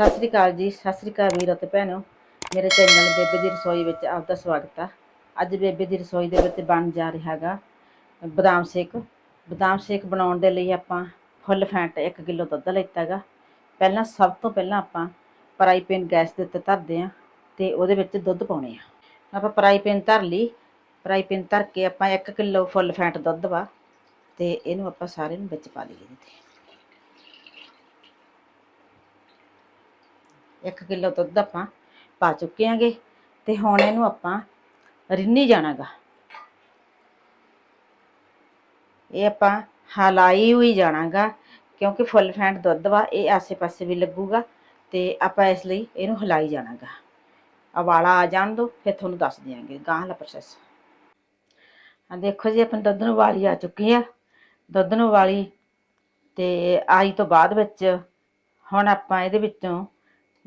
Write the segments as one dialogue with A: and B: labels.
A: ਸਤਿ ਸ੍ਰੀ ਅਕਾਲ ਜੀ, ਸਤਿ ਸ੍ਰੀ ਅਕਾਲ ਵੀਰੋ ਤੇ ਭੈਣੋ। ਮੇਰੇ ਚੈਨਲ ਬੇਬੇ ਦੀ ਰਸੋਈ ਵਿੱਚ ਆਪਦਾ ਸਵਾਗਤ ਆ। ਅੱਜ ਬੇਬੇ ਦੀ ਰਸੋਈ ਦੇ ਵਿੱਚ ਬਣ ਜਾ ਰਿਹਾ ਹੈਗਾ ਬਦਾਮ ਸ਼ੇਕ। ਬਦਾਮ ਸ਼ੇਕ ਬਣਾਉਣ ਦੇ ਲਈ ਆਪਾਂ ਫੁੱਲ ਫੈਂਟ 1 ਕਿਲੋ ਦੁੱਧ ਲਿੱਤਾ ਹੈਗਾ ਪਹਿਲਾਂ ਸਭ ਤੋਂ ਪਹਿਲਾਂ ਆਪਾਂ ਫਰਾਈ ਪੈਨ ਗੈਸ ਦੇ ਉੱਤੇ ਧਰਦੇ ਆ ਤੇ ਉਹਦੇ ਵਿੱਚ ਦੁੱਧ ਪਾਉਣੇ ਆ। ਆਪਾਂ ਫਰਾਈ ਪੈਨ ਧਰ ਲਈ। ਫਰਾਈ ਪੈਨ ਧਰ ਕੇ ਆਪਾਂ 1 ਕਿਲੋ ਫੁੱਲ ਫੈਂਟ ਦੁੱਧ ਵਾ ਤੇ ਇਹਨੂੰ ਆਪਾਂ ਸਾਰੇ ਨੂੰ ਵਿੱਚ ਪਾ ਲਈਏ ਇਹਦੇ ਤੇ। 1 ਕਿਲੋ ਦੁੱਧ ਆਪਾਂ ਪਾ ਚੁੱਕੇ ਆਂਗੇ ਤੇ ਹੁਣ ਇਹਨੂੰ ਆਪਾਂ ਰਿੰਨੀ ਜਾਣਾਗਾ। ਇਹ ਆਪਾਂ ਹਲਾਈ ਹੋਈ ਜਾਣਾਗਾ ਕਿਉਂਕਿ ਫੁੱਲ ਫੈਂਟ ਦੁੱਧ ਵਾ, ਇਹ ਆਸੇ-ਪਾਸੇ ਵੀ ਲੱਗੂਗਾ ਤੇ ਆਪਾਂ ਇਸ ਲਈ ਇਹਨੂੰ ਹਲਾਈ ਜਾਣਾਗਾ। ਉਬਾਲਾ ਆ ਜਾਣ ਦੋ, ਫਿਰ ਤੁਹਾਨੂੰ ਦੱਸ ਦਿਆਂਗੇ ਗਾਂ ਵਾਲਾ ਪ੍ਰੋਸੈਸ ਆ ਦੇਖੋ ਜੀ, ਆਪਾਂ ਦੁੱਧ ਨੂੰ ਵਾਲੀ ਆ ਚੁੱਕੀ ਆ। ਦੁੱਧ ਨੂੰ ਉਬਾਲੀ ਤੇ ਆਈ ਤੋਂ ਬਾਅਦ ਵਿੱਚ ਹੁਣ ਆਪਾਂ ਇਹਦੇ ਵਿੱਚੋਂ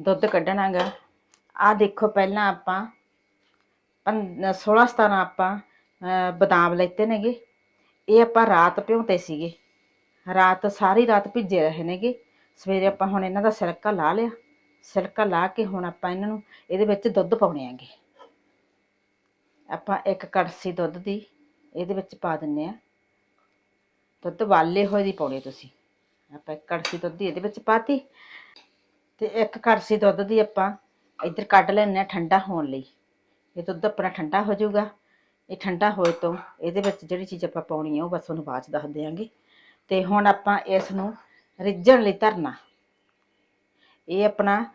A: ਦੁੱਧ ਕੱਢਣਾਗਾ। ਆ ਦੇਖੋ ਪਹਿਲਾਂ ਆਪਾਂ 16 17 ਆਪਾਂ ਅਹ, ਬਦਾਮ ਲੈਤੇ ਨੇਗੇ। ਇਹ ਆਪਾਂ ਰਾਤ ਭਿਉਂਤੇ ਸੀਗੇ। ਰਾਤ ਸਾਰੀ ਰਾਤ ਭਿੱਜੇ ਰਹੇ ਨੇਗੇ। ਸਵੇਰੇ ਆਪਾਂ ਹੁਣ ਇਹਨਾਂ ਦਾ ਸਿਲਕਾ ਲਾ ਲਿਆ। ਸਿਲਕਾ ਲਾ ਕੇ ਹੁਣ ਆਪਾਂ ਇਹਨਾਂ ਨੂੰ ਇਹਦੇ ਵਿੱਚ ਦੁੱਧ ਪਾਉਣੇ ਆਂਗੇ। ਆਪਾਂ ਇੱਕ ਕੜਸੀ ਦੁੱਧ ਦੀ ਇਹਦੇ ਵਿੱਚ ਪਾ ਦਿੰਨੇ ਆ। ਦੁੱਧ ਵਾਲੇ ਹੋਏ ਦੀ ਪਾਉਣੀ ਤੁਸੀਂ। ਆਪਾਂ ਇੱਕ ਕੜਛੀ ਦੁੱਧ ਦੀ ਇਹਦੇ ਵਿੱਚ ਪਾਤੀ। ਤੇ ਇੱਕ ਕੜਛੀ ਦੁੱਧ ਦੀ ਆਪਾਂ ਇੱਧਰ ਕੱਢ ਲੈਣੇ ਆ ਠੰਡਾ ਹੋਣ ਲਈ। ਇਹ ਦੁੱਧ ਆਪਣਾ ਠੰਡਾ ਹੋ ਜਾਊਗਾ। ਇਹ ਠੰਡਾ ਹੋਏ ਤੋਂ ਇਹਦੇ ਵਿੱਚ ਜਿਹੜੀ ਚੀਜ਼ ਆਪਾਂ ਪਾਉਣੀ ਆ ਉਹ ਬਸ ਉਹਨੂੰ ਬਾਅਦ ਚ ਦੱਸ ਦਿਆਂਗੇ। ਤੇ ਹੁਣ ਆਪਾਂ ਇਸ ਨੂੰ ਰਿੱਝਣ ਲਈ ਧਰਨਾ। ਇਹ ਆਪਣਾ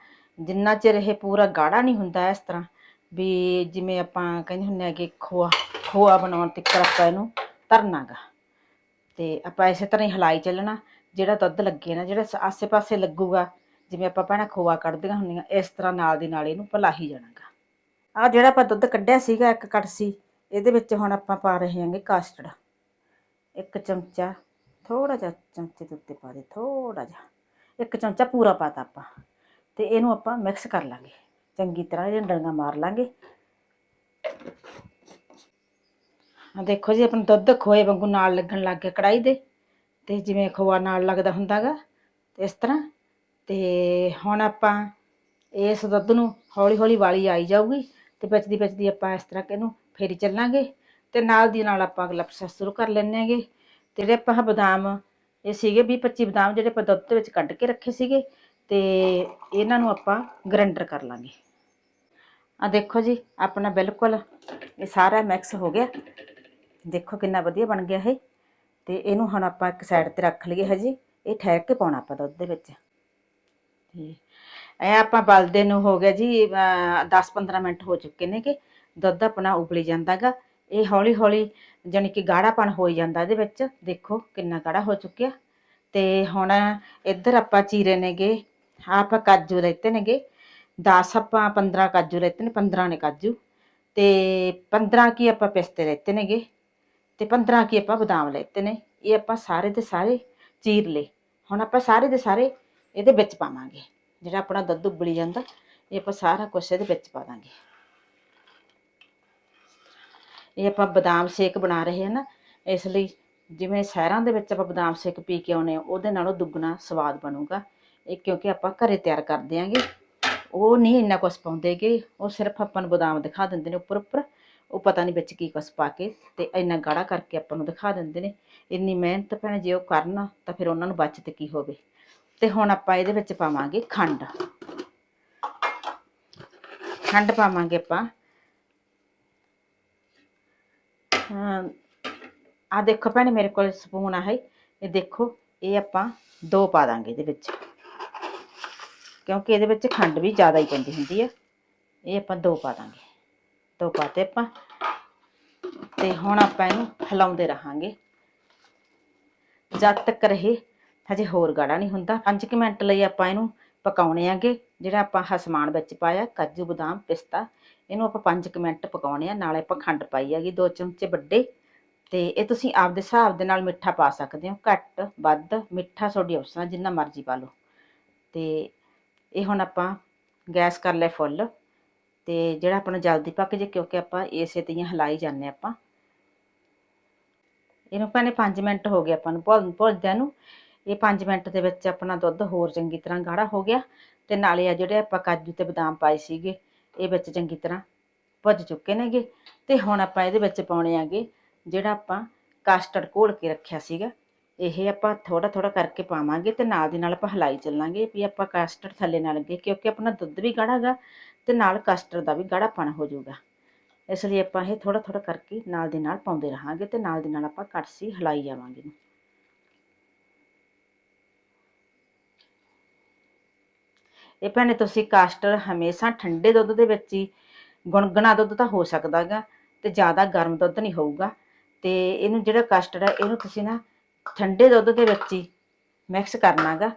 A: ਜਿੰਨਾ ਚਿਰ ਇਹ ਪੂਰਾ ਗਾੜਾ ਨਹੀਂ ਹੁੰਦਾ ਇਸ ਤਰ੍ਹਾਂ ਵੀ ਜਿਵੇਂ ਆਪਾਂ ਕਹਿੰਦੇ ਹੁੰਦੇ ਆ ਕਿ ਖੋਆ ਖੋਆ ਬਣਾਉਣ ਤੱਕ ਆਪਾਂ ਇਹਨੂੰ ਧਰਨਾਗਾ। ਤੇ ਆਪਾਂ ਇਸੇ ਤਰ੍ਹਾਂ ਹੀ ਹਲਾਈ ਚੱਲਣਾ। ਜਿਹੜਾ ਦੁੱਧ ਲੱਗੇ ਨਾ, ਜਿਹੜਾ ਆਸੇ-ਪਾਸੇ ਲੱਗੂਗਾ ਜਿਵੇਂ ਆਪਾਂ ਪਹਿਲਾਂ ਖੋਆ ਕੱਢਦੀਆਂ ਹੁੰਦੀਆਂ, ਇਸ ਤਰ੍ਹਾਂ ਨਾਲ ਦੀ ਨਾਲ ਇਹਨੂੰ ਭਲਾਹੀ ਜਾਣਾਗਾ। ਆ ਜਿਹੜਾ ਆਪਾਂ ਦੁੱਧ ਕੱਢਿਆ ਸੀਗਾ, ਇੱਕ ਕੜਸੀ ਇਹਦੇ ਵਿੱਚ ਹੁਣ ਆਪਾਂ ਪਾ ਰਹੇ ਹਾਂਗੇ ਕਾਸਟਰਡ ਇੱਕ ਚਮਚਾ ਥੋੜਾ ਜਿਹਾ ਚਮਚੇ ਦੇ ਉੱਤੇ ਪਾ ਦੇ ਥੋੜਾ ਜਿਹਾ। ਇੱਕ ਚਮਚਾ ਪੂਰਾ ਪਾਤਾ ਆਪਾਂ, ਤੇ ਇਹਨੂੰ ਆਪਾਂ ਮਿਕਸ ਕਰ ਲਾਂਗੇ। ਚੰਗੀ ਤਰ੍ਹਾਂ ਇਹ ਡੰਗਾ ਮਾਰ ਲਾਂਗੇ। ਆ ਦੇਖੋ ਜੀ, ਆਪਣਾ ਦੁੱਧ ਖੋਏ ਵਾਂਗੂ ਨਾਲ ਲੱਗਣ ਲੱਗ ਗਿਆ ਕੜਾਈ ਦੇ, ਤੇ ਜਿਵੇਂ ਖੋਆ ਨਾਲ ਲੱਗਦਾ ਹੁੰਦਾਗਾ ਤੇ ਇਸ ਤਰ੍ਹਾਂ ਤੇ ਹੁਣ ਆਪਾਂ ਇਸ ਦੁੱਧ ਨੂੰ ਹੌਲੀ ਹੌਲੀ ਵਾਲੀ ਆਈ ਜਾਊਗੀ ਤੇ ਵਿੱਚ ਦੀ ਆਪਾਂ ਇਸ ਤਰ੍ਹਾਂ ਇਹਨੂੰ ਫੇਰੀ ਚੱਲਾਂਗੇ ਤੇ ਨਾਲ ਦੀ ਨਾਲ ਆਪਾਂ ਅਗਲਾ ਪ੍ਰੋਸੈਸ ਸ਼ੁਰੂ ਕਰ ਲੈਣੇ ਹੈਗੇ। ਤੇ ਜਿਹੜੇ ਆਪਾਂ ਬਦਾਮ, ਇਹ ਸੀਗੇ 20 25 ਬਦਾਮ ਜਿਹੜੇ ਆਪਾਂ ਦੁੱਧ ਦੇ ਵਿੱਚ ਕੱਢ ਕੇ ਰੱਖੇ ਸੀਗੇ ਤੇ ਇਹਨਾਂ ਨੂੰ ਆਪਾਂ ਗ੍ਰਾਈਂਡਰ ਕਰ ਲਾਂਗੇ। ਆ ਦੇਖੋ ਜੀ, ਆਪਣਾ ਬਿਲਕੁਲ ਇਹ ਸਾਰਾ ਮਿਕਸ ਹੋ ਗਿਆ। ਦੇਖੋ ਕਿੰਨਾ ਵਧੀਆ ਬਣ ਗਿਆ ਇਹ। ਤੇ ਇਹਨੂੰ ਹੁਣ ਆਪਾਂ ਇੱਕ ਸਾਈਡ ਤੇ ਰੱਖ ਲਈਏ ਹਜੇ। ਇਹ ਠਹਿਰ ਕੇ ਪਾਉਣਾ ਆਪਾਂ ਦੁੱਧ ਦੇ ਵਿੱਚ। ਤੇ ਇਹ ਆਪਾਂ ਬਲਦੇ ਨੂੰ ਹੋ ਗਿਆ ਜੀ 10-15 ਮਿੰਟ ਹੋ ਚੁੱਕੇ ਨੇ ਕਿ ਦੁੱਧ ਆਪਣਾ ਉਬਲੀ ਜਾਂਦਾਗਾ ਇਹ ਹੌਲੀ ਹੌਲੀ ਜਾਣੀ ਕਿ ਗਾੜਾਪਣ ਹੋਈ ਜਾਂਦਾ ਇਹਦੇ ਵਿੱਚ। ਦੇਖੋ ਕਿੰਨਾ ਗਾੜਾ ਹੋ ਚੁੱਕਿਆ। ਤੇ ਹੁਣ ਇੱਧਰ ਆਪਾਂ ਚੀਰੇ ਨੇਗੇ ਆਪਾਂ ਕਾਜੂ ਲੈਤੇ ਨੇਗੇ। 10 ਆਪਾਂ 15 ਕਾਜੂ ਲੈਤੇ ਨੇ 15 ਨੇ ਕਾਜੂ। ਤੇ 15 ਕੀ ਆਪਾਂ ਪਿਸਤੇ ਲੈਤੇ ਨੇਗੇ। ਤੇ 15 ਕੀ ਆਪਾਂ ਬਦਾਮ ਲੈਤੇ ਨੇ। ਇਹ ਆਪਾਂ ਸਾਰੇ ਦੇ ਸਾਰੇ ਚੀਰ ਲਏ। ਹੁਣ ਆਪਾਂ ਸਾਰੇ ਦੇ ਸਾਰੇ ਇਹਦੇ ਵਿੱਚ ਪਾਵਾਂਗੇ। ਜਿਹੜਾ ਆਪਣਾ ਦੁੱਧ ਉਬਲੀ ਜਾਂਦਾ, ਇਹ ਆਪਾਂ ਸਾਰਾ ਕੁਝ ਇਹਦੇ ਵਿੱਚ ਪਾ ਦਾਂਗੇ। ਇਹ ਆਪਾਂ ਬਦਾਮ ਸ਼ੇਕ ਬਣਾ ਰਹੇ ਹਾਂ ਨਾ, ਇਸ ਲਈ ਜਿਵੇਂ ਸ਼ਹਿਰਾਂ ਦੇ ਵਿੱਚ ਆਪਾਂ ਬਦਾਮ ਸ਼ੇਕ ਪੀ ਕੇ ਆਉਨੇ ਆ ਉਹਦੇ ਨਾਲੋਂ ਦੁੱਗਣਾ ਸਵਾਦ ਬਣੂਗਾ। ਇਹ ਕਿਉਂਕਿ ਆਪਾਂ ਘਰੇ ਤਿਆਰ ਕਰਦੇ ਆਂਗੇ ਉਹ ਨਹੀਂ ਇੰਨਾ ਕੁਛ ਪਾਉਂਦੇਗੇ, ਉਹ ਸਿਰਫ ਆਪਾਂ ਨੂੰ ਬਦਾਮ ਦਿਖਾ ਦਿੰਦੇ ਨੇ ਉੱਪਰ ਉੱਪਰ ਉਹ ਪਤਾ ਨਹੀਂ ਵਿੱਚ ਕੀ ਕੁਛ ਪਾ ਕੇ ਤੇ ਇੰਨਾ ਗਾੜਾ ਕਰਕੇ ਆਪਾਂ ਨੂੰ ਦਿਖਾ ਦਿੰਦੇ ਨੇ। ਇੰਨੀ ਮਿਹਨਤ ਭੈਣੇ, ਜੇ ਉਹ ਕਰਨ ਤਾਂ ਫਿਰ ਉਹਨਾਂ ਨੂੰ ਬਚਤ ਕੀ ਹੋਵੇ। ਤੇ ਹੁਣ ਆਪਾਂ ਇਹਦੇ ਵਿੱਚ ਪਾਵਾਂਗੇ ਖੰਡ। ਖੰਡ ਪਾਵਾਂਗੇ ਆਪਾਂ। ਆ ਦੇਖੋ ਭੈਣੇ, ਮੇਰੇ ਕੋਲ ਸਪੂਨ ਆ ਹੈ ਇਹ ਦੇਖੋ, ਇਹ ਆਪਾਂ ਦੋ ਪਾ ਦਾਂਗੇ ਇਹਦੇ ਵਿੱਚ। ਕਿਉਂਕਿ ਇਹਦੇ ਵਿੱਚ ਖੰਡ ਵੀ ਜ਼ਿਆਦਾ ਹੀ ਪੈਂਦੀ ਹੁੰਦੀ ਹੈ ਇਹ ਆਪਾਂ ਦੋ ਪਾ ਦਾਂਗੇ। ਦੋ ਪਾਤੇ ਆਪਾਂ। ਤੇ ਹੁਣ ਆਪਾਂ ਇਹਨੂੰ ਹਿਲਾਉਂਦੇ ਰਹਾਂਗੇ। ਜਦ ਤੱਕ ਰਹੇ ਹਜੇ ਹੋਰ ਗਾੜਾ ਨਹੀਂ ਹੁੰਦਾ। 5 ਮਿੰਟ ਲਈ ਆਪਾਂ ਇਹਨੂੰ ਪਕਾਉਣੇ ਆਂਗੇ। ਜਿਹੜਾ ਆਪਾਂ ਹਸਮਾਨ ਵਿੱਚ ਪਾਇਆ ਕਾਜੂ ਬਦਾਮ ਪਿਸਤਾ ਇਹਨੂੰ ਆਪਾਂ 5 ਮਿੰਟ ਪਕਾਉਣੇ ਆ। ਨਾਲੇ ਆਪਾਂ ਖੰਡ ਪਾਈ ਹੈਗੀ ਦੋ ਚਮਚੇ ਵੱਡੇ। ਤੇ ਇਹ ਤੁਸੀਂ ਆਪਦੇ ਹਿਸਾਬ ਦੇ ਨਾਲ ਮਿੱਠਾ ਪਾ ਸਕਦੇ ਹੋ। ਘੱਟ ਵੱਧ ਮਿੱਠਾ ਤੁਹਾਡੀ ਆਪਸ਼ਨ ਆ, ਜਿੰਨਾ ਮਰਜ਼ੀ ਪਾ ਲਓ। ਤੇ ਇਹ ਹੁਣ ਆਪਾਂ ਗੈਸ ਕਰ ਲੈ ਫੁੱਲ। ਤੇ ਜਿਹੜਾ ਆਪਣਾ ਜਲਦੀ ਪੱਕ ਜੇ ਕਿਉਂਕਿ ਆਪਾਂ ਇਸੇ ਤੇ ਹੀ ਹਲਾਈ ਜਾਂਦੇ ਆਪਾਂ। ਇਹਨੂੰ ਭਾਵੇਂ 5 ਮਿੰਟ ਹੋ ਗਏ ਆਪਾਂ ਨੂੰ ਭੁੱਲ ਭੁੱਲਦਿਆਂ ਨੂੰ। ਇਹ 5 ਮਿੰਟ ਦੇ ਵਿੱਚ ਆਪਣਾ ਦੁੱਧ ਹੋਰ ਚੰਗੀ ਤਰ੍ਹਾਂ ਗਾੜਾ ਹੋ ਗਿਆ ਤੇ ਨਾਲੇ ਆ ਜਿਹੜੇ ਆਪਾਂ ਕਾਜੂ ਤੇ ਬਦਾਮ ਪਾਏ ਸੀਗੇ, ਇਹ ਵਿੱਚ ਚੰਗੀ ਤਰ੍ਹਾਂ ਭੁੱਜ ਚੁੱਕੇ ਨੇਗੇ ਤੇ ਹੁਣ ਆਪਾਂ ਇਹਦੇ ਵਿੱਚ ਪਾਉਣੇ ਆਗੇ ਜਿਹੜਾ ਆਪਾਂ ਕਸਟਰਡ ਘੋਲ ਕੇ ਰੱਖਿਆ ਸੀਗਾ, ਇਹ ਆਪਾਂ ਥੋੜਾ ਥੋੜਾ ਕਰਕੇ ਪਾਵਾਂਗੇ ਤੇ ਨਾਲ ਦੀ ਨਾਲ ਆਪਾਂ ਹਲਾਈ ਚੱਲਾਂਗੇ ਵੀ ਆਪਾਂ ਕਸਟਰਡ ਥੱਲੇ ਨਾ ਲੱਗੇ ਕਿਉਂਕਿ ਆਪਣਾ ਦੁੱਧ ਵੀ ਗਾੜਾਗਾ ਤੇ ਨਾਲ ਕਸਟਰਡ ਦਾ ਵੀ ਗਾੜਾਪਣ ਹੋ ਜਾਊਗਾ। ਇਸ ਲਈ ਆਪਾਂ ਇਹ ਥੋੜਾ ਥੋੜਾ ਕਰਕੇ ਨਾਲ ਦੀ ਨਾਲ ਪਾਉਂਦੇ ਰਹਾਂਗੇ ਤੇ ਨਾਲ ਦੀ ਨਾਲ ਆਪਾਂ ਕੜਛੀ ਹਲਾਈ ਜਾਵਾਂਗੇ ਇਹ ਭੈਣੇ ਤੁਸੀਂ ਕਸਟਰਡ ਹਮੇਸ਼ਾ ਠੰਡੇ ਦੁੱਧ ਦੇ ਵਿੱਚ ਹੀ ਗੁਣਗਣਾ ਦੁੱਧ ਤਾਂ ਹੋ ਸਕਦਾਗਾ ਤੇ ਜ਼ਿਆਦਾ ਗਰਮ ਦੁੱਧ ਨਹੀਂ ਹੋਊਗਾ। ਤੇ ਇਹਨੂੰ ਜਿਹੜਾ ਕਸਟਰਡ ਹੈ, ਇਹਨੂੰ ਤੁਸੀਂ ਨਾ ਠੰਡੇ ਦੁੱਧ ਦੇ ਵਿੱਚ ਹੀ ਮਿਕਸ ਕਰਨਾਗਾ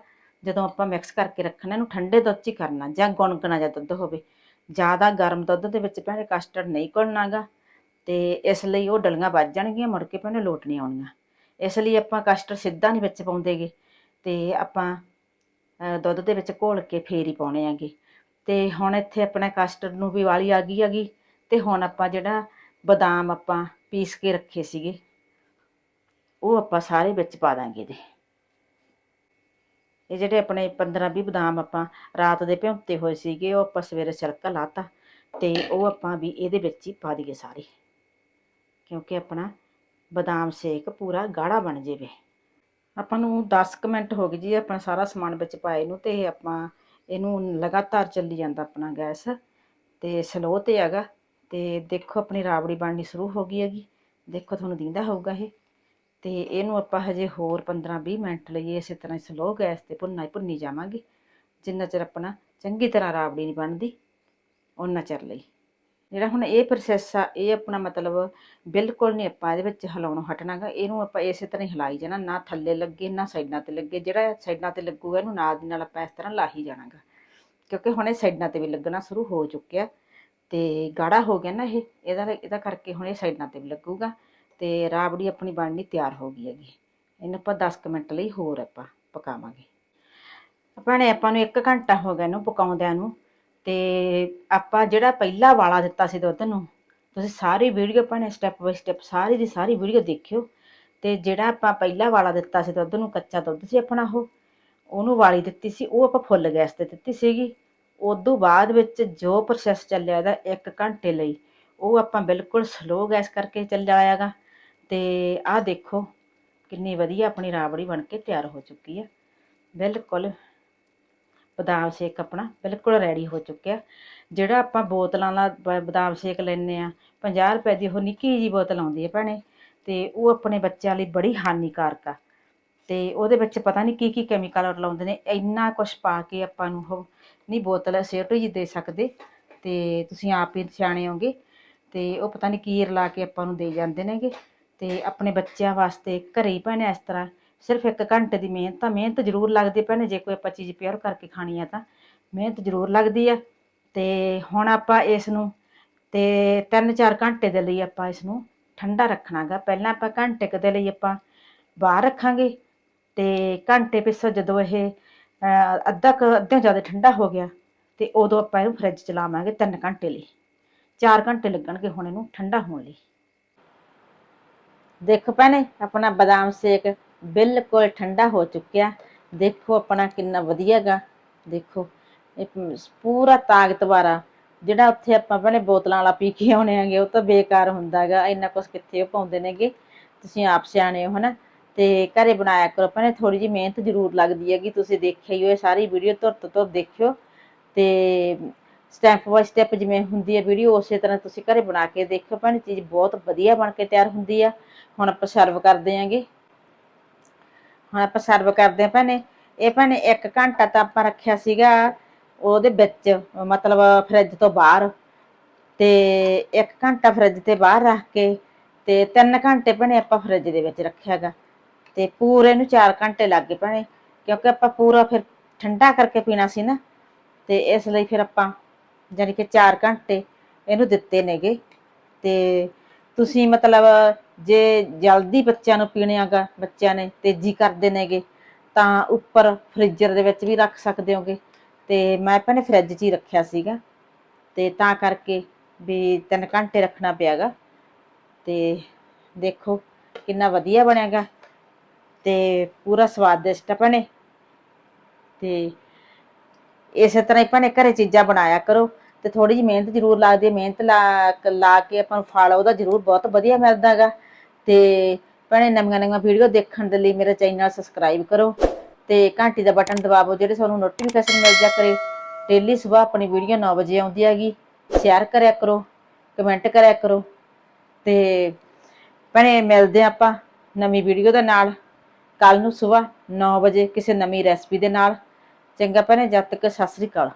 A: ਜਦੋਂ ਆਪਾਂ ਮਿਕਸ ਕਰਕੇ ਰੱਖਣਾ, ਇਹਨੂੰ ਠੰਡੇ ਦੁੱਧ 'ਚ ਹੀ ਕਰਨਾ ਜਾਂ ਗੁਣਗੁਣਾ ਜਿਹਾ ਦੁੱਧ ਹੋਵੇ। ਜ਼ਿਆਦਾ ਗਰਮ ਦੁੱਧ ਦੇ ਵਿੱਚ ਭੈਣੇ ਕਸਟਰਡ ਨਹੀਂ ਘੁਲਣਾਗਾ ਤੇ ਇਸ ਲਈ ਉਹ ਡਲੀਆਂ ਵੱਜ ਜਾਣਗੀਆਂ, ਮੁੜ ਕੇ ਭੈਣੇ ਲੋਟ ਨਹੀਂ ਆਉਣੀਆਂ। ਇਸ ਲਈ ਆਪਾਂ ਕਸਟਰਡ ਸਿੱਧਾ ਨਹੀਂ ਵਿੱਚ ਪਾਉਂਦੇਗੇ ਤੇ ਆਪਾਂ ਦੁੱਧ ਦੇ ਵਿੱਚ ਘੋਲ ਕੇ ਫੇਰ ਹੀ ਪਾਉਣੇ ਆਗੇ। ਤੇ ਹੁਣ ਇੱਥੇ ਆਪਣਾ ਕਸਟਰਡ ਨੂੰ ਵੀ ਵਾਲੀ ਆ ਗਈ ਹੈਗੀ, ਤੇ ਹੁਣ ਆਪਾਂ ਜਿਹੜਾ ਬਦਾਮ ਆਪਾਂ ਪੀਸ ਕੇ ਰੱਖੇ ਸੀਗੇ, ਉਹ ਆਪਾਂ ਸਾਰੇ ਵਿੱਚ ਪਾ ਦਾਂਗੇ ਇਹਦੇ। ਇਹ ਜਿਹੜੇ ਆਪਣੇ 15-20 ਬਦਾਮ ਆਪਾਂ ਰਾਤ ਦੇ ਭਿਉਂਤੇ ਹੋਏ ਸੀਗੇ, ਉਹ ਆਪਾਂ ਸਵੇਰੇ ਛਿਲਕਾ ਲਾਤਾ, ਤੇ ਉਹ ਆਪਾਂ ਵੀ ਇਹਦੇ ਵਿੱਚ ਹੀ ਪਾ ਦਈਏ ਸਾਰੇ। ਕਿਉਂਕਿ ਆਪਣਾ ਬਦਾਮ ਸ਼ੇਕ ਪੂਰਾ ਗਾੜਾ ਬਣ ਜਾਵੇ। ਆਪਾਂ ਨੂੰ 10 ਕੁ ਮਿੰਟ ਹੋ ਗਏ ਜੀ ਆਪਣਾ ਸਾਰਾ ਸਮਾਨ ਵਿੱਚ ਪਾਏ ਨੂੰ ਤੇ ਆਪਾਂ ਇਹਨੂੰ ਲਗਾਤਾਰ ਚੱਲੀ ਜਾਂਦਾ ਆਪਣਾ ਗੈਸ ਤੇ ਸਲੋ ਤੇ ਹੈਗਾ ਤੇ ਦੇਖੋ ਆਪਣੀ ਰਾਬੜੀ ਬਣਨੀ ਸ਼ੁਰੂ ਹੋ ਗਈ ਹੈਗੀ। ਦੇਖੋ ਤੁਹਾਨੂੰ ਦਿੰਦਾ ਹੋਊਗਾ ਇਹ। ਤੇ ਇਹਨੂੰ ਆਪਾਂ ਹਜੇ ਹੋਰ 15-20 ਮਿੰਟ ਲਈ ਇਸੇ ਤਰ੍ਹਾਂ ਸਲੋ ਗੈਸ ਤੇ ਭੁੰਨਾ ਭੁੰਨੀ ਜਾਵਾਂਗੇ। ਜਿੰਨਾ ਚਿਰ ਆਪਣਾ ਚੰਗੀ ਤਰ੍ਹਾਂ ਰਾਬੜੀ ਨਹੀਂ ਬਣਦੀ ਉਹਨਾਂ ਚਿਰ ਲਈ। ਜਿਹੜਾ ਹੁਣ ਇਹ ਪ੍ਰੋਸੈਸ ਆ, ਇਹ ਆਪਣਾ ਮਤਲਬ ਬਿਲਕੁਲ ਨਹੀਂ ਆਪਾਂ ਇਹਦੇ ਵਿੱਚ ਹਿਲਾਉਣੋਂ ਹਟਣਾਗਾ ਇਹਨੂੰ ਆਪਾਂ ਇਸੇ ਤਰ੍ਹਾਂ ਹੀ ਹਿਲਾਈ ਜਾਣਾ, ਨਾ ਥੱਲੇ ਲੱਗੇ, ਨਾ ਸਾਈਡਾਂ ਤੇ ਲੱਗੇ। ਜਿਹੜਾ ਸਾਈਡਾਂ ਤੇ ਲੱਗੂਗਾ, ਇਹਨੂੰ ਨਾਲ ਦੀ ਨਾਲ ਆਪਾਂ ਇਸ ਤਰ੍ਹਾਂ ਲਾਹੀ ਜਾਣਾਗਾ ਕਿਉਂਕਿ ਹੁਣ ਇਹ ਸਾਈਡਾਂ ਤੇ ਵੀ ਲੱਗਣਾ ਸ਼ੁਰੂ ਹੋ ਚੁੱਕਿਆ ਤੇ ਗਾੜਾ ਹੋ ਗਿਆ ਨਾ ਇਹ, ਇਹਦਾ ਇਹਦਾ ਕਰਕੇ ਹੁਣ ਇਹ ਸਾਈਡਾਂ ਤੇ ਵੀ ਲੱਗੂਗਾ ਤੇ ਰਾਬੜੀ ਆਪਣੀ ਬਣਨੀ ਤਿਆਰ ਹੋ ਗਈ ਹੈਗੀ। ਇਹਨੂੰ ਆਪਾਂ 10 ਕੁ ਮਿੰਟ ਲਈ ਹੋਰ ਆਪਾਂ ਪਕਾਵਾਂਗੇ। ਭੈਣੇ, ਆਪਾਂ ਨੂੰ 1 ਘੰਟਾ ਹੋ ਗਿਆ ਇਹਨੂੰ ਪਕਾਉਂਦਿਆਂ ਨੂੰ। ਤੇ ਆਪਾਂ ਜਿਹੜਾ ਪਹਿਲਾ ਵਾਲਾ ਦਿੱਤਾ ਸੀ ਦੁੱਧ ਨੂੰ, ਤੁਸੀਂ ਸਾਰੀ ਵੀਡੀਓ ਭੈਣੇ ਸਟੈਪ ਬਾਈ ਸਟੈਪ ਸਾਰੀ ਦੀ ਸਾਰੀ ਵੀਡੀਓ ਦੇਖਿਓ। ਤੇ ਜਿਹੜਾ ਆਪਾਂ ਪਹਿਲਾ ਵਾਲਾ ਦਿੱਤਾ ਸੀ ਦੁੱਧ ਨੂੰ, ਕੱਚਾ ਦੁੱਧ ਸੀ ਆਪਣਾ ਉਹ, ਉਹਨੂੰ ਵਾਲੀ ਦਿੱਤੀ ਸੀ, ਉਹ ਆਪਾਂ ਫੁੱਲ ਗੈਸ ਤੇ ਦਿੱਤੀ ਸੀਗੀ। ਉਦੋਂ ਬਾਅਦ ਵਿੱਚ ਜੋ ਪ੍ਰੋਸੈਸ ਚੱਲਿਆ ਇਹਦਾ 1 ਘੰਟੇ ਲਈ, ਉਹ ਆਪਾਂ ਬਿਲਕੁਲ ਸਲੋ ਗੈਸ ਕਰਕੇ ਚੱਲਿਆ ਹੈਗਾ ਤੇ ਆਹ ਦੇਖੋ, ਕਿੰਨੀ ਵਧੀਆ ਆਪਣੀ ਰਾਬੜੀ ਬਣ ਕੇ ਤਿਆਰ ਹੋ ਚੁੱਕੀ ਹੈ ਬਿਲਕੁਲ ਬਦਾਮ ਸ਼ੇਕ ਆਪਣਾ ਬਿਲਕੁਲ ਰੈਡੀ ਹੋ ਚੁੱਕਿਆ। ਜਿਹੜਾ ਆਪਾਂ ਬੋਤਲਾਂ ਦਾ ਬ- ਬਦਾਮ ਸ਼ੇਕ ਲੈਨੇ ਆ 50 ਰੁਪਏ ਦੀ ਉਹ ਨਿੱਕੀ ਜੀ ਬੋਤਲ ਆਉਂਦੀ ਹੈ ਭੈਣੇ, ਤੇ ਉਹ ਆਪਣੇ ਬੱਚਿਆਂ ਲਈ ਬੜੀ ਹਾਨੀਕਾਰਕ ਆ। ਤੇ ਉਹਦੇ ਵਿੱਚ ਪਤਾ ਨਹੀਂ ਕੀ ਕੀ ਕੈਮੀਕਲ ਲਾਉਂਦੇ ਨੇ, ਇੰਨਾ ਕੁਝ ਪਾ ਕੇ ਆਪਾਂ ਨੂੰ ਉਹ ਨਹੀਂ ਬੋਤਲ ਸਿਰਟ ਜੀ ਦੇ ਸਕਦੇ, ਤੇ ਤੁਸੀਂ ਆਪ ਹੀ ਸਿਆਣੇ ਹੋਗੇ ਤੇ ਉਹ ਪਤਾ ਨਹੀਂ ਕੀ ਰਲਾ ਕੇ ਆਪਾਂ ਨੂੰ ਦੇ ਜਾਂਦੇ ਨੇਗੇ। ਤੇ ਆਪਣੇ ਬੱਚਿਆਂ ਵਾਸਤੇ ਘਰੇ ਹੀ ਭੈਣੇ ਇਸ ਤਰ੍ਹਾਂ ਸਿਰਫ ਇੱਕ ਘੰਟੇ ਦੀ ਮਿਹਨਤ ਆ ਮਿਹਨਤ ਜ਼ਰੂਰ ਲੱਗਦੀ ਭੈਣੇ ਜੇ ਕੋਈ ਆਪਾਂ ਚੀਜ਼ ਪਿਓਰ ਕਰਕੇ ਖਾਣੀ ਆ ਤਾਂ। ਮਿਹਨਤ ਜ਼ਰੂਰ ਲੱਗਦੀ ਆ। ਤੇ ਹੁਣ ਆਪਾਂ ਇਸ ਨੂੰ ਤੇ 3-4 ਘੰਟੇ ਦੇ ਲਈ ਆਪਾਂ ਇਸ ਨੂੰ ਠੰਡਾ ਰੱਖਣਾਗਾ। ਪਹਿਲਾਂ ਆਪਾਂ ਘੰਟੇ ਕੁ ਦੇ ਲਈ ਆਪਾਂ ਬਾਹਰ ਰੱਖਾਂਗੇ ਤੇ ਘੰਟੇ ਪਿੱਛੋਂ ਜਦੋਂ ਇਹ ਅਹ, ਅੱਧਾ ਕੁ ਅੱਧਾ ਜ਼ਿਆਦਾ ਠੰਡਾ ਹੋ ਗਿਆ ਤੇ ਉਦੋਂ ਆਪਾਂ ਇਹਨੂੰ ਫ੍ਰਿਜ ਚ ਲਾਵਾਂਗੇ 3 ਘੰਟੇ ਲਈ। 4 ਘੰਟੇ ਲੱਗਣਗੇ ਹੁਣ ਇਹਨੂੰ ਠੰਡਾ ਹੋਣ ਲਈ। ਦੇਖੋ ਭੈਣੇ ਆਪਣਾ ਬਦਾਮ ਸ਼ੇਕ ਬਿਲਕੁਲ ਠੰਡਾ ਹੋ ਚੁੱਕਿਆ। ਦੇਖੋ ਆਪਣਾ ਕਿੰਨਾ ਵਧੀਆਗਾ। ਦੇਖੋ, ਇਹ ਪੂਰਾ ਤਾਕਤਵਾਰਾ ਜਿਹੜਾ ਉੱਥੇ ਆਪਾਂ ਭੈਣੇ ਬੋਤਲਾਂ ਵਾਲਾ ਪੀ ਕੇ ਆਉਣੇ ਆਂਗੇ ਉਹ ਤਾਂ ਬੇਕਾਰ ਹੁੰਦਾਗਾ। ਇੰਨਾ ਕੁਛ ਕਿੱਥੇ ਉਹ ਪਾਉਂਦੇ ਨੇਗੇ? ਤੁਸੀਂ ਆਪ ਸਿਆਣੇ ਹੋ, ਹਨਾ? ਤੇ ਘਰੇ ਬਣਾਇਆ ਕਰੋ ਭੈਣੇ ਥੋੜੀ ਜਿਹੀ ਮਿਹਨਤ ਜ਼ਰੂਰ ਲੱਗਦੀ ਹੈਗੀ। ਤੁਸੀਂ ਦੇਖਿਆ ਹੀ ਹੋਏ ਸਾਰੀ ਵੀਡੀਓ ਤੁਰ ਤੋਂ ਦੇਖਿਓ। ਤੇ ਸਟੈਪ ਬਾਈ ਸਟੈਪ ਜਿਵੇਂ ਹੁੰਦੀ ਹੈ ਵੀਡੀਓ, ਉਸੇ ਤਰ੍ਹਾਂ ਤੁਸੀਂ ਘਰੇ ਬਣਾ ਕੇ ਦੇਖਿਓ। ਭੈਣੇ, ਚੀਜ਼ ਬਹੁਤ ਵਧੀਆ ਬਣ ਕੇ ਤਿਆਰ ਹੁੰਦੀ ਆ। ਹੁਣ ਆਪਾਂ ਸਰਵ ਕਰਦੇ ਆਂਗੇ ਹੁਣ ਆਪਾਂ ਸਰਵ ਕਰਦੇ ਆਂ ਭੈਣੇ। ਇਹ ਭੈਣੇ 1 ਘੰਟਾ ਤਾਂ ਆਪਾਂ ਰੱਖਿਆ ਸੀਗਾ ਉਹਦੇ ਵਿੱਚ, ਮਤਲਬ ਫਰਿੱਜ ਤੋਂ ਬਾਹਰ। ਤੇ 1 ਘੰਟਾ ਫਰਿੱਜ ਤੇ ਬਾਹਰ ਰੱਖ ਕੇ ਤੇ 3 ਘੰਟੇ ਭੈਣੇ ਆਪਾਂ ਫਰਿੱਜ ਦੇ ਵਿੱਚ ਰੱਖਿਆਗਾ ਤੇ ਪੂਰੇ ਨੂੰ 4 ਘੰਟੇ ਲੱਗ ਗਏ ਭੈਣੇ, ਕਿਉਂਕਿ ਆਪਾਂ ਪੂਰਾ ਫਿਰ ਠੰਡਾ ਕਰਕੇ ਪੀਣਾ ਸੀ ਨਾ। ਤੇ ਇਸ ਲਈ ਫਿਰ ਆਪਾਂ ਜਾਣੀ ਕਿ 4 ਘੰਟੇ ਇਹਨੂੰ ਦਿੱਤੇ ਨੇਗੇ। ਤੇ ਤੁਸੀਂ ਮਤਲਬ ਜੇ ਜਲਦੀ ਬੱਚਿਆਂ ਨੂੰ ਪੀਣਿਆਗਾ, ਬੱਚਿਆਂ ਨੇ ਤੇਜ਼ੀ ਕਰਦੇ ਨੇਗੇ, ਤਾਂ ਉੱਪਰ ਫ੍ਰੀਜ਼ਰ ਦੇ ਵਿੱਚ ਵੀ ਰੱਖ ਸਕਦੇ ਹੋਗੇ। ਤੇ ਮੈਂ ਭੈਣੇ ਫ੍ਰਿਜ 'ਚ ਹੀ ਰੱਖਿਆ ਸੀਗਾ। ਤੇ ਤਾਂ ਕਰਕੇ ਵੀ 3 ਘੰਟੇ ਰੱਖਣਾ ਪਿਆਗਾ। ਤੇ ਦੇਖੋ ਕਿੰਨਾ ਵਧੀਆ ਬਣਿਆਗਾ। ਤੇ ਪੂਰਾ ਸਵਾਦਿਸ਼ਟ ਆ ਭੈਣੇ ਤੇ ਇਸੇ ਤਰ੍ਹਾਂ ਹੀ ਭੈਣੇ ਘਰੇ ਚੀਜ਼ਾਂ ਬਣਾਇਆ ਕਰੋ। ਤੇ ਥੋੜੀ ਜਿਹੀ ਮਿਹਨਤ ਜ਼ਰੂਰ ਲੱਗਦੀ ਹੈ। ਮਿਹਨਤ ਲਾ ਲਾ ਕੇ ਆਪਾਂ ਨੂੰ ਫਲ ਉਹਦਾ ਜ਼ਰੂਰ ਬਹੁਤ ਵਧੀਆ ਮਿਲਦਾ ਹੈਗਾ ਤੇ ਭੈਣੇ ਨਵੀਆਂ ਨਵੀਆਂ ਵੀਡੀਓ ਦੇਖਣ ਦੇ ਲਈ ਮੇਰਾ ਚੈਨਲ ਸਬਸਕ੍ਰਾਈਬ ਕਰੋ ਤੇ ਘੰਟੀ ਦਾ ਬਟਨ ਦਬਾਓ ਜਿਹੜੇ ਤੁਹਾਨੂੰ ਨੋਟੀਫਿਕੇਸ਼ਨ ਮਿਲ ਜਾ ਕਰੇ। ਡੇਲੀ ਸਵੇਰ ਆਪਣੀ ਵੀਡੀਓ 9 ਵਜੇ ਆਉਂਦੀ ਹੈਗੀ ਸ਼ੇਅਰ ਕਰਿਆ ਕਰੋ ਕਮੈਂਟ ਕਰਿਆ ਕਰੋ ਤੇ ਭੈਣੇ ਮਿਲਦੇ ਹਾਂ ਆਪਾਂ ਨਵੀਂ ਵੀਡੀਓ ਦੇ ਨਾਲ। ਕੱਲ ਨੂੰ ਸਵੇਰ 9 ਵਜੇ ਕਿਸੇ ਨਵੀਂ ਰੈਸਪੀ ਦੇ ਨਾਲ। ਚੰਗਾ ਭੈਣੇ, ਜਦ ਤੱਕ, ਸਤਿ ਸ੍ਰੀ ਅਕਾਲ।